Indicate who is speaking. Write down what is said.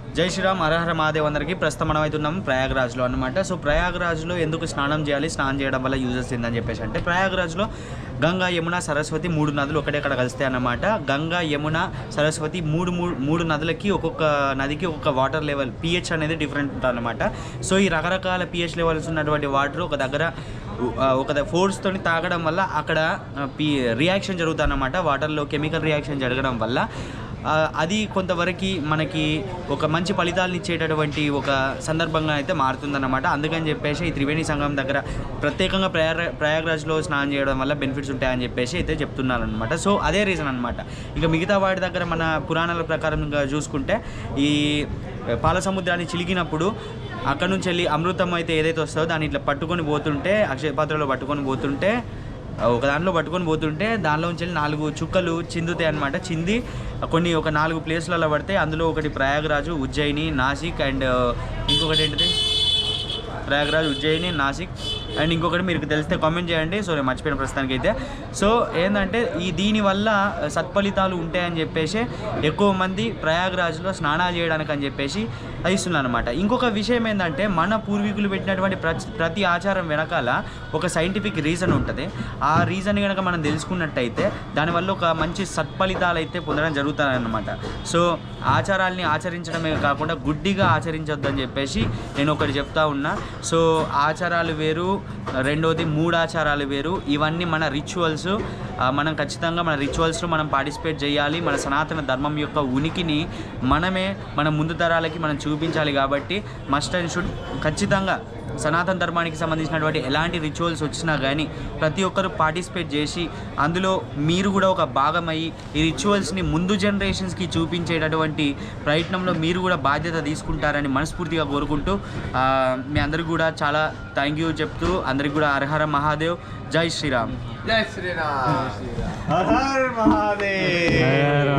Speaker 1: జై శ్రీరామ్ హరహర మహాదేవ్ అందరికీ ప్రస్తుతం మనం అయితే ఉన్నాం ప్రయాగ్రాజ్లో అనమాట సో ప్రయాగ్రాజ్లో ఎందుకు స్నానం చేయాలి? స్నానం చేయడం వల్ల యూజెస్ ఏందని చెప్పేసి అంటే ప్రయాగ్రాజ్లో గంగా యమున సరస్వతి మూడు నదులు ఒకటేక్కడ కలిస్తాయి అన్నమాట. గంగా యమున సరస్వతి మూడు మూడు మూడు నదులకి ఒక్కొక్క నదికి ఒక్కొక్క వాటర్ లెవెల్ పిహెచ్ అనేది డిఫరెంట్ ఉంటుంది అనమాట సో ఈ రకరకాల పిహెచ్ లెవెల్స్ ఉన్నటువంటి వాటర్ ఒక దగ్గర ఒక ఫోర్స్తో తాగడం వల్ల అక్కడ పి రియాక్షన్ జరుగుతుంది అనమాట వాటర్లో కెమికల్ రియాక్షన్ జరగడం వల్ల. అది కొంతవరకు మనకి ఒక మంచి ఫలితాలను ఇచ్చేటటువంటి ఒక సందర్భంగా అయితే మారుతుందన్నమాట. అందుకని చెప్పేసి ఈ త్రివేణి సంఘం దగ్గర ప్రత్యేకంగా ప్రయాగ ప్రయాగరాజ్లో స్నానం చేయడం వల్ల బెనిఫిట్స్ ఉంటాయని చెప్పేసి అయితే చెప్తున్నారు అనమాట సో అదే రీజన్ అనమాట ఇక మిగతా వాటి దగ్గర మన పురాణాల ప్రకారంగా చూసుకుంటే ఈ పాల సముద్రాన్ని చిలికినప్పుడు అక్కడ నుంచి వెళ్ళి అమృతం అయితే ఏదైతే వస్తుందో దాన్ని ఇట్లా పట్టుకొని పోతుంటే అక్షయపాత్రలో పట్టుకొని పోతుంటే ఒక దాంట్లో పట్టుకొని పోతుంటే దానిలో నుంచి వెళ్ళి నాలుగు చుక్కలు చిందుతాయి అనమాట చింది కొన్ని ఒక నాలుగు ప్లేస్లలో పడితే అందులో ఒకటి ప్రయాగరాజు ఉజ్జయిని నాసిక్ అండ్ ఇంకొకటి ఏంటిది? ప్రయాగరాజ్ ఉజ్జయిని నాసిక్ అండ్ ఇంకొకటి మీకు తెలిస్తే కామెంట్ చేయండి. సో నేను మర్చిపోయిన ప్రస్తుతానికి అయితే సో ఏంటంటే ఈ దీనివల్ల సత్ఫలితాలు ఉంటాయని చెప్పేసి ఎక్కువ మంది ప్రయాగరాజ్లో స్నానాలు చేయడానికి అని చెప్పేసి ఇస్తున్నారు అనమాట ఇంకొక విషయం ఏంటంటే మన పూర్వీకులు పెట్టినటువంటి ప్రతి ప్రతి ఆచారం వెనకాల ఒక సైంటిఫిక్ రీజన్ ఉంటుంది. ఆ రీజన్ కనుక మనం తెలుసుకున్నట్టయితే దానివల్ల ఒక మంచి సత్ఫలితాలు అయితే పొందడం జరుగుతాయన్నమాట. సో ఆచారాల్ని ఆచరించడమే కాకుండా గుడ్డిగా ఆచరించొద్దని చెప్పేసి నేను ఒకటి చెప్తా ఉన్నా. సో ఆచారాలు వేరు రెండోది మూడాచారాలు వేరు. ఇవన్నీ మన రిచువల్స్. మనం ఖచ్చితంగా మన రిచువల్స్లో మనం పార్టిసిపేట్ చేయాలి. మన సనాతన ధర్మం యొక్క ఉనికిని మనమే మన ముందు తరాలకి మనం చూ చూపించాలి కాబట్టి మస్ట్ అండ్ షుడ్ ఖచ్చితంగా సనాతన ధర్మానికి సంబంధించినటువంటి ఎలాంటి రిచువల్స్ వచ్చినా కానీ ప్రతి ఒక్కరు పార్టిసిపేట్ చేసి అందులో మీరు కూడా ఒక భాగమయ్యి ఈ రిచువల్స్ని ముందు జనరేషన్స్కి చూపించేటటువంటి ప్రయత్నంలో మీరు కూడా బాధ్యత తీసుకుంటారని మనస్ఫూర్తిగా కోరుకుంటూ ఆ, మీ అందరికి కూడా చాలా థ్యాంక్ యూ చెప్తూ అందరికి కూడా హరహర మహాదేవ్. జై శ్రీరామ్.
Speaker 2: జై శ్రీరామ్.
Speaker 3: Her her Mahadev